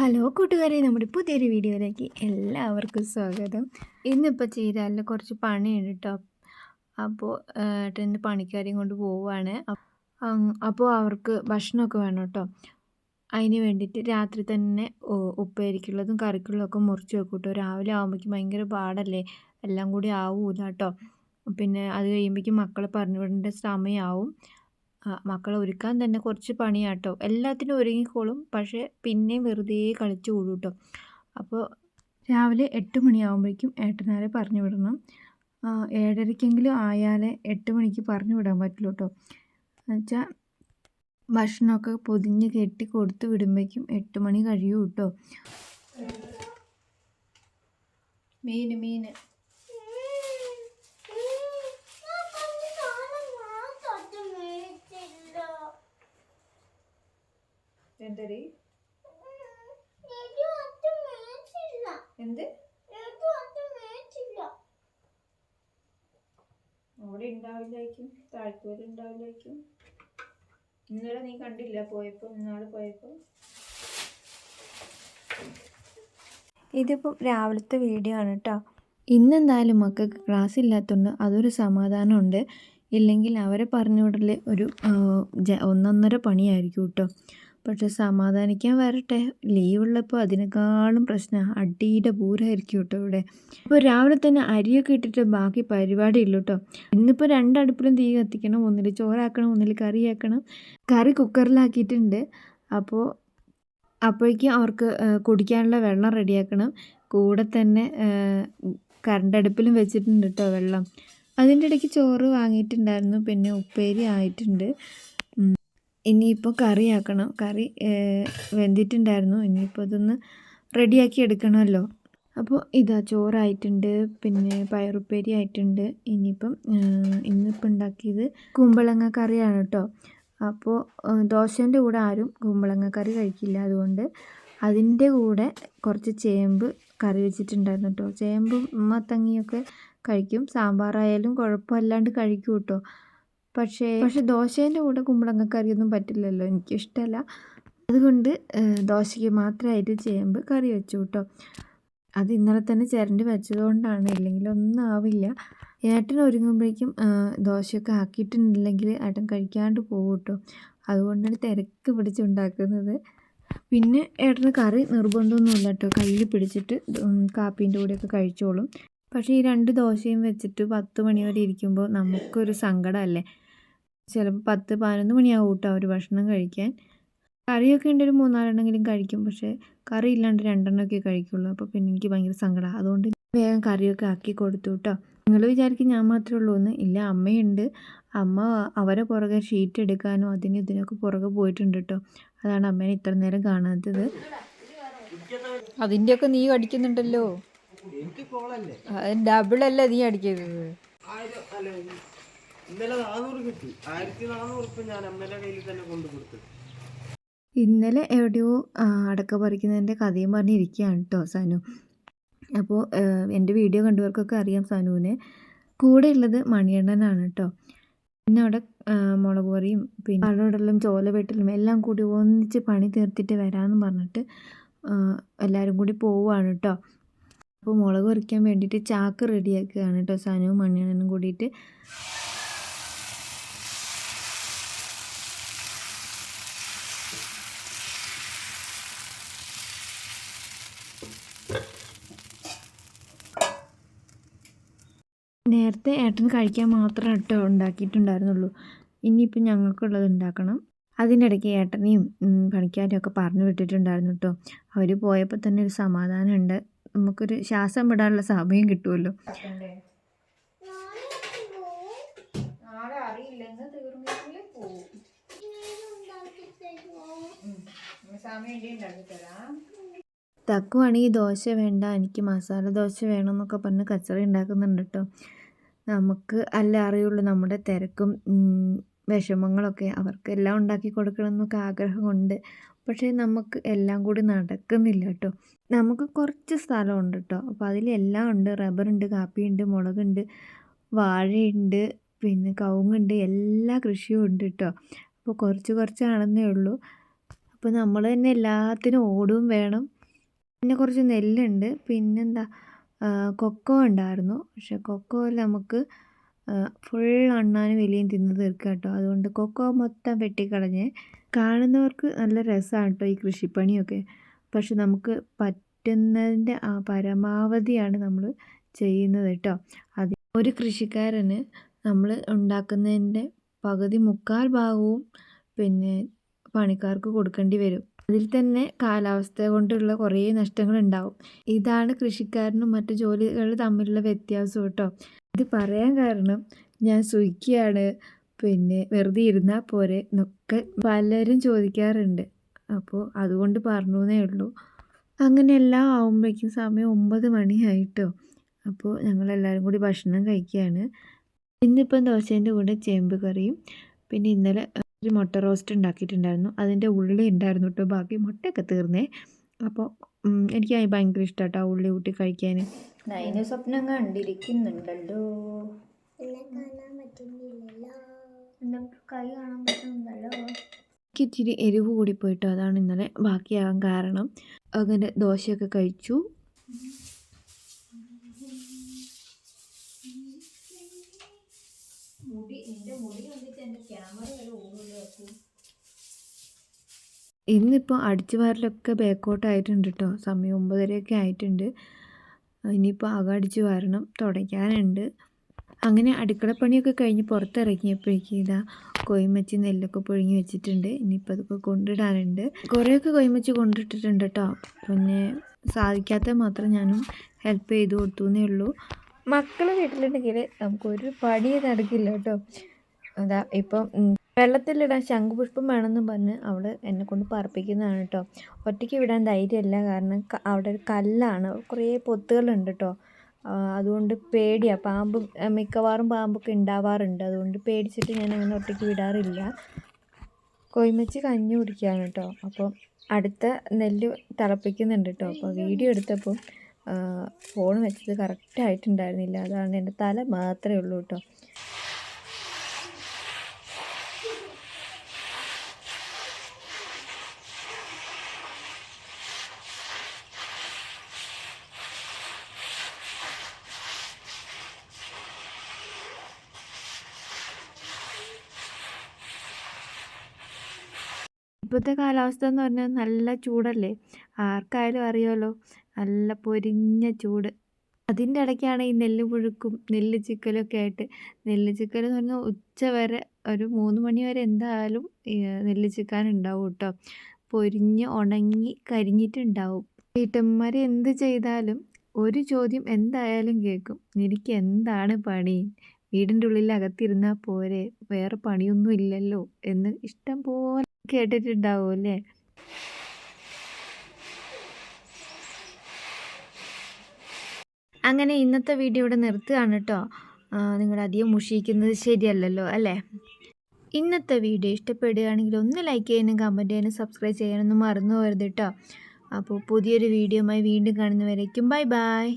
Hello കൂട്ടുകാരെ നമ്മുടെ പുതിയൊരു വീഡിയോയിലേക്ക് എല്ലാവർക്കും സ്വാഗതം. ഇന്നിപ്പോൾ ചീരാലിൽ കുറച്ച് പണിയുണ്ട് കേട്ടോ അപ്പോൾ ഏട്ടന്റെ പണിക്കാരെയും കൊണ്ട് പോവുകയാണ് അപ്പോൾ അവർക്ക് ഭക്ഷണമൊക്കെ വേണം കേട്ടോ അതിന് വേണ്ടിയിട്ട് രാത്രി തന്നെ ഉപ്പേരിക്കുള്ളതും കറിക്കുള്ളതൊക്കെ മുറിച്ച് വെക്കും കേട്ടോ രാവിലെ ആകുമ്പോഴേക്കും ഭയങ്കര പാടല്ലേ? എല്ലാം കൂടി ആവൂല കേട്ടോ പിന്നെ അത് കഴിയുമ്പോഴേക്കും മക്കളെ പറഞ്ഞു വിടേണ്ട സമയമാവും മക്കളെ ഒരുക്കാൻ തന്നെ കുറച്ച് പണിയാട്ടോ. എല്ലാത്തിനും ഒരുങ്ങിക്കോളും. പക്ഷേ പിന്നെയും വെറുതെ കളിച്ച് കൂടും കേട്ടോ അപ്പോൾ രാവിലെ എട്ട് മണിയാകുമ്പോഴേക്കും ഏട്ടനാരെ പറഞ്ഞു വിടണം. ഏഴരയ്ക്കെങ്കിലും ആയാലേ എട്ട് മണിക്ക് പറഞ്ഞു വിടാൻ പറ്റുള്ളൂ കേട്ടോ എന്നുവെച്ചാൽ ഭക്ഷണമൊക്കെ പൊതിഞ്ഞ് കെട്ടി കൊടുത്ത് വിടുമ്പോഴേക്കും എട്ട് മണി കഴിയും കേട്ടോ മീൻ മീൻ എന്തടി? എന്ത്? അവിടെ ഉണ്ടാവില്ലായിരിക്കും താഴ്ത്തൂര് ഉണ്ടാവില്ലായിരിക്കും. ഇന്നലെ നീ കണ്ടില്ല പോയപ്പോ ഇന്നാൾ പോയപ്പോ? ഇതിപ്പം രാവിലത്തെ വീഡിയോ ആണ് കേട്ടോ ഇന്നെന്തായാലും മക്കൾക്ക് ക്ലാസ് ഇല്ലാത്തതുകൊണ്ട് അതൊരു സമാധാനമുണ്ട്. ഇല്ലെങ്കിൽ അവരെ പറഞ്ഞു വിടൽ ഒരു ഒന്നൊന്നര പണിയായിരിക്കും കേട്ടോ പക്ഷെ സമാധാനിക്കാൻ വരട്ടെ. ലീവുള്ളപ്പോൾ അതിനേക്കാളും പ്രശ്നം അടിയുടെ പൂരമായിരിക്കും കേട്ടോ ഇവിടെ. ഇപ്പോൾ രാവിലെ തന്നെ അരിയൊക്കെ ഇട്ടിട്ട് ബാക്കി പരിപാടി ഇല്ല കേട്ടോ ഇന്നിപ്പോൾ രണ്ടടുപ്പിലും തീ കത്തിക്കണം ഒന്നിൽ ചോറാക്കണം ഒന്നിൽ കറി ആക്കണം കറി കുക്കറിലാക്കിയിട്ടുണ്ട്. അപ്പോൾ അപ്പോഴേക്കും അവർക്ക് കുടിക്കാനുള്ള വെള്ളം റെഡിയാക്കണം. കൂടെ തന്നെ കറണ്ട് അടുപ്പിലും വെച്ചിട്ടുണ്ട് കേട്ടോ വെള്ളം. അതിന്റെ ഇടയ്ക്ക് ചോറ് വാങ്ങിയിട്ടുണ്ടായിരുന്നു പിന്നെ ഉപ്പേരി ആയിട്ടുണ്ട്. ഇനിയിപ്പോൾ കറിയാക്കണം. കറി വെന്തിട്ടുണ്ടായിരുന്നു. ഇനിയിപ്പോൾ അതൊന്ന് റെഡിയാക്കി എടുക്കണമല്ലോ. അപ്പോൾ ഇതാ ചോറായിട്ടുണ്ട് പിന്നെ പയറുപ്പേരി ആയിട്ടുണ്ട്. ഇനിയിപ്പം ഇന്നിപ്പോൾ ഉണ്ടാക്കിയത് കുമ്പളങ്ങ കറിയാണ് കേട്ടോ. അപ്പോൾ ദോശേന്റെ കൂടെ ആരും കുമ്പളങ്ങ കറി കഴിക്കില്ല. അതുകൊണ്ട് അതിന്റെ കൂടെ കുറച്ച് ചേമ്പ് കറി വെച്ചിട്ടുണ്ടായിരുന്നു കേട്ടോ. ചേമ്പും മത്തങ്ങിയൊക്കെ കഴിക്കും. സാമ്പാറായാലും കുഴപ്പമില്ലാണ്ട് കഴിക്കും കേട്ടോ. പക്ഷേ പക്ഷേ ദോശേന്റെ കൂടെ കുമ്പളങ്ങ കറിയൊന്നും പറ്റില്ലല്ലോ. എനിക്കിഷ്ടമല്ല അതുകൊണ്ട് ദോശയ്ക്ക് മാത്രമായിട്ട് ചേമ്പ് കറി വെച്ചു കേട്ടോ അത് ഇന്നലെ തന്നെ ചിരണ്ടി വെച്ചതുകൊണ്ടാണ്. ഇല്ലെങ്കിൽ ഒന്നും ആവില്ല. ഏട്ടൻ ഒരുങ്ങുമ്പോഴേക്കും ദോശയൊക്കെ ആക്കിയിട്ടുണ്ടെങ്കിൽ ഏട്ടൻ കഴിക്കാണ്ട് പോകും കേട്ടോ അതുകൊണ്ടാണ് തിരക്ക് പിടിച്ചുണ്ടാക്കുന്നത്. പിന്നെ ഏട്ടന് കറി നിർബന്ധമൊന്നുമില്ല കേട്ടോ. കയ്യിൽ പിടിച്ചിട്ട് കാപ്പീന്റെ കൂടെയൊക്കെ കഴിച്ചോളും. പക്ഷേ ഈ രണ്ട് ദോശയും വെച്ചിട്ട് പത്ത് മണി വരെ ഇരിക്കുമ്പോൾ നമുക്കൊരു സങ്കടമല്ലേ? ചിലപ്പോൾ പത്ത് പതിനൊന്ന് മണിയാവും കേട്ടോ അവർ ഭക്ഷണം കഴിക്കാൻ. കറിയൊക്കെ ഉണ്ട് ഒരു മൂന്നാലെണ്ണെങ്കിലും കഴിക്കും. പക്ഷേ കറി ഇല്ലാണ്ട് രണ്ടെണ്ണമൊക്കെ കഴിക്കുള്ളൂ. അപ്പോൾ പിന്നെ എനിക്ക് ഭയങ്കര സങ്കടമാണ്. അതുകൊണ്ട് വേഗം കറിയൊക്കെ ആക്കി കൊടുത്തു കേട്ടോ. നിങ്ങൾ വിചാരിക്കും ഞാൻ മാത്രമേ ഉള്ളൂ എന്ന്. ഇല്ല അമ്മയുണ്ട്. അമ്മ അവരെ പുറകെ ഷീറ്റ് എടുക്കാനും അതിന് ഇതിനൊക്കെ പുറകെ പോയിട്ടുണ്ട് കേട്ടോ. അതാണ് അമ്മേനെ ഇത്ര നേരം കാണാത്തത്. അതിന്റെയൊക്കെ നീ അടിക്കുന്നുണ്ടല്ലോ ഡബിൾ അല്ലേ നീ അടിക്കരുത്. ഇന്നലെ എവിടെയോ അടക്ക പറിക്കുന്നതിന്റെ കഥയും പറഞ്ഞിരിക്കുകയാണ് കേട്ടോ സനു. അപ്പോൾ എന്റെ വീഡിയോ കണ്ടവർക്കൊക്കെ അറിയാം സനുവിനെ. കൂടെ ഉള്ളത് മണിയണ്ണനാണ് കേട്ടോ പിന്നെ അവിടെ മുളക് കറിയും പിന്നെ അവിടെയുള്ള ചോല വെട്ടലും എല്ലാം കൂടി ഒന്നിച്ച് പണി തീർത്തിട്ട് വരാമെന്ന് പറഞ്ഞിട്ട് എല്ലാവരും കൂടി പോവുകയാണ് കേട്ടോ അപ്പോൾ മുളക് പറിക്കാൻ വേണ്ടിയിട്ട് ചാക്ക് റെഡിയാക്കുകയാണ് കേട്ടോ. സാധനവും മണിയണ്ണനും കൂടിയിട്ട്. നേരത്തെ ഏട്ടന് കഴിക്കാൻ മാത്രം കേട്ടോ ഉണ്ടാക്കിയിട്ടുണ്ടായിരുന്നുള്ളൂ. ഇനിയിപ്പോൾ ഞങ്ങൾക്കുള്ളത് ഉണ്ടാക്കണം. അതിന്റെ ഇടയ്ക്ക് ഏട്ടനെയും പണിക്കാരെയും ഒക്കെ പറഞ്ഞു വിട്ടിട്ടുണ്ടായിരുന്നു കേട്ടോ. അവർ പോയപ്പോൾ തന്നെ ഒരു സമാധാനമുണ്ട്. നമുക്കൊരു ശ്വാസം വിടാനുള്ള സമയം കിട്ടുമല്ലോ. തക്കുവാണെങ്കിൽ ദോശ വേണ്ട എനിക്ക് മസാല ദോശ വേണം എന്നൊക്കെ പറഞ്ഞ് കച്ചറി ഉണ്ടാക്കുന്നുണ്ട് കേട്ടോ നമുക്ക് അല്ല അറിയുള്ളൂ നമ്മുടെ തിരക്കും വിഷമങ്ങളൊക്കെ അവർക്ക് എല്ലാം ഉണ്ടാക്കി കൊടുക്കണം എന്നൊക്കെ ആഗ്രഹമുണ്ട് പക്ഷേ നമുക്ക് എല്ലാം കൂടി നടക്കുന്നില്ല കേട്ടോ. നമുക്ക് കുറച്ച് സ്ഥലമുണ്ട് കേട്ടോ. അപ്പോൾ അതിലെല്ലാം ഉണ്ട്. റബ്ബറുണ്ട് കാപ്പിയുണ്ട് മുളകുണ്ട് വാഴയുണ്ട് പിന്നെ കവുങ്ങുണ്ട് എല്ലാ കൃഷിയും ഉണ്ട് കേട്ടോ. അപ്പോൾ കുറച്ച് കുറച്ചാണെന്നേ ഉള്ളൂ. അപ്പോൾ നമ്മൾ തന്നെ എല്ലാത്തിനും ഓടും വേണം. പിന്നെ കുറച്ച് നെല്ലുണ്ട്. പിന്നെന്താ കൊക്കോ ഉണ്ടായിരുന്നു. പക്ഷെ കൊക്കോ നമുക്ക് ഫുൾ അണ്ണാനും വലിയും തിന്ന് തീർക്കാം കേട്ടോ. അതുകൊണ്ട് കൊക്കോ മൊത്തം വെട്ടിക്കളഞ്ഞ് കാണുന്നവർക്ക് നല്ല രസമാണ് കേട്ടോ ഈ കൃഷിപ്പണിയൊക്കെ. പക്ഷെ നമുക്ക് പറ്റുന്നതിന്റെ ആ പരമാവധിയാണ് നമ്മൾ ചെയ്യുന്നത് കേട്ടോ. അത് ഒരു കൃഷിക്കാരന് നമ്മൾ ഉണ്ടാക്കുന്നതിന്റെ പകുതി മുക്കാൽ ഭാഗവും പിന്നെ പണിക്കാർക്ക് കൊടുക്കേണ്ടി വരും. അതിൽ തന്നെ കാലാവസ്ഥ കൊണ്ടുള്ള കുറേ നഷ്ടങ്ങളുണ്ടാവും ഇതാണ് കൃഷിക്കാരനും മറ്റു ജോലികൾ തമ്മിലുള്ള വ്യത്യാസം കേട്ടോ. ഇത് പറയാൻ കാരണം ഞാൻ സുഖിയാണ്. പിന്നെ വെറുതെ ഇരുന്നാൽ പോരെ എന്നൊക്കെ പലരും ചോദിക്കാറുണ്ട്. അപ്പോൾ അതുകൊണ്ട് പറഞ്ഞു എന്നേ ഉള്ളൂ. അങ്ങനെ എല്ലാം ആകുമ്പോഴേക്കും സമയം ഒമ്പത് മണിയായിട്ടോ അപ്പോൾ ഞങ്ങളെല്ലാവരും കൂടി ഭക്ഷണം കഴിക്കുകയാണ് ഇന്നിപ്പം ദോശേന്റെ കൂടെ ചേമ്പ് കറിയും. പിന്നെ ഇന്നലെ ഒരു മുട്ട റോസ്റ്റ് ഉണ്ടാക്കിയിട്ടുണ്ടായിരുന്നു. അതിന്റെ ഉള്ളി ഉണ്ടായിരുന്നു കേട്ടോ ബാക്കി. മുട്ടയൊക്കെ തീർന്നേ. അപ്പോൾ എനിക്ക് അത് ഭയങ്കര ഇഷ്ടമാട്ടോ ആ ഉള്ളി കൂട്ടി കഴിക്കാൻ സ്വപ്നം കണ്ടിരിക്കുന്നുണ്ടല്ലോ. കൈ കാണാൻ പറ്റുന്നുണ്ടല്ലോ എനിക്ക് ഇച്ചിരി എരിവ് കൂടിപ്പോയിട്ടോ അതാണ് ഇന്നലെ ബാക്കിയാകാൻ കാരണം. അങ്ങനെ ദോശയൊക്കെ കഴിച്ചു. ഇന്നിപ്പോൾ അടിച്ചു വാരലൊക്കെ ബാക്കോട്ടായിട്ടുണ്ട് കേട്ടോ സമയം ഒമ്പതരയൊക്കെ ആയിട്ടുണ്ട്. ഇനിയിപ്പോൾ അകം അടിച്ചു വാരണം തുടയ്ക്കാനുണ്ട്. അങ്ങനെ അടുക്കളപ്പണിയൊക്കെ കഴിഞ്ഞ് പുറത്തിറങ്ങിയപ്പോഴേക്കും ഇതാ കൊയ്മച്ചി നെല്ലൊക്കെ പുഴുങ്ങി വെച്ചിട്ടുണ്ട്. ഇനിയിപ്പോൾ അതൊക്കെ കൊണ്ടിടാനുണ്ട്. കുറേയൊക്കെ കൊയ്മച്ചി കൊണ്ടിട്ടിട്ടുണ്ട് കേട്ടോ പിന്നെ സാധിക്കാത്ത മാത്രം ഞാനും ഹെൽപ്പ് ചെയ്ത് കൊടുത്തു എന്നേ ഉള്ളൂ. മക്കൾ വീട്ടിലുണ്ടെങ്കിൽ നമുക്കൊരു പണി നടക്കില്ല കേട്ടോ അതാ ഇപ്പം വെള്ളത്തിലിടാൻ ശംഖുപുഷ്പം വേണമെന്ന് പറഞ്ഞ് അവൾ എന്നെ കൊണ്ട് പറപ്പിക്കുന്നതാണ് കേട്ടോ ഒറ്റയ്ക്ക് വിടാൻ ധൈര്യമില്ല കാരണം അവിടെ ഒരു കല്ലാണ്. കുറേ പൊത്തുകളുണ്ട് കേട്ടോ അതുകൊണ്ട് പേടിയാണ് പാമ്പ് മിക്കവാറും പാമ്പൊക്കെ ഉണ്ടാവാറുണ്ട് അതുകൊണ്ട് പേടിച്ചിട്ട് ഞാൻ അങ്ങനെ ഒറ്റയ്ക്ക് വിടാറില്ല. കോയിമച്ചി കഞ്ഞി കുടിക്കുകയാണ് കേട്ടോ അപ്പോൾ അടുത്ത നെല്ല് തിളപ്പിക്കുന്നുണ്ട് കേട്ടോ അപ്പോൾ വീഡിയോ എടുത്തപ്പോൾ ഫോൺ വെച്ചത് കറക്റ്റ് ആയിട്ടുണ്ടായിരുന്നില്ല. അതാണ് എന്റെ തല മാത്രമേ ഉള്ളൂ കേട്ടോ ഇപ്പോഴത്തെ കാലാവസ്ഥ എന്ന് പറഞ്ഞാൽ നല്ല ചൂടല്ലേ? ആർക്കായാലും അറിയാമല്ലോ നല്ല പൊരിഞ്ഞ ചൂട്. അതിന്റെ ഇടയ്ക്കാണ് ഈ നെല്ല് പുഴുക്കും നെല്ല് ചിക്കലൊക്കെ ആയിട്ട്. നെല്ല് ചിക്കൽ എന്ന് പറഞ്ഞാൽ ഉച്ച വരെ ഒരു മൂന്ന് മണി വരെ എന്തായാലും നെല്ല് ചിക്കാൻ ഉണ്ടാവും കേട്ടോ. പൊരിഞ്ഞ് ഉണങ്ങി കരിഞ്ഞിട്ടുണ്ടാവും. വീട്ടമ്മമാർ എന്ത് ചെയ്താലും ഒരു ചോദ്യം എന്തായാലും കേൾക്കും. നിനക്ക് എന്താണ് പണി? വീടിന്റെ ഉള്ളിൽ അകത്തിരുന്നാൽ പോരെ വേറെ പണിയൊന്നും ഇല്ലല്ലോ എന്ന് ഇഷ്ടം പോലെ കേട്ടിട്ടുണ്ടാവും അല്ലേ? അങ്ങനെ ഇന്നത്തെ വീഡിയോ ഇവിടെ നിർത്തുകയാണ് കേട്ടോ. നിങ്ങൾ അധികം മുഷിക്കുന്നത് ശരിയല്ലല്ലോ അല്ലേ? ഇന്നത്തെ വീഡിയോ ഇഷ്ടപ്പെടുകയാണെങ്കിൽ ഒന്ന് ലൈക്ക് ചെയ്യാനും കമന്റ് ചെയ്യാനും സബ്സ്ക്രൈബ് ചെയ്യാനൊന്നും മറന്നു പോകരുത് കേട്ടോ. അപ്പോൾ പുതിയൊരു വീഡിയോയുമായി വീണ്ടും കാണുന്നവരേക്കും ബൈ ബൈ.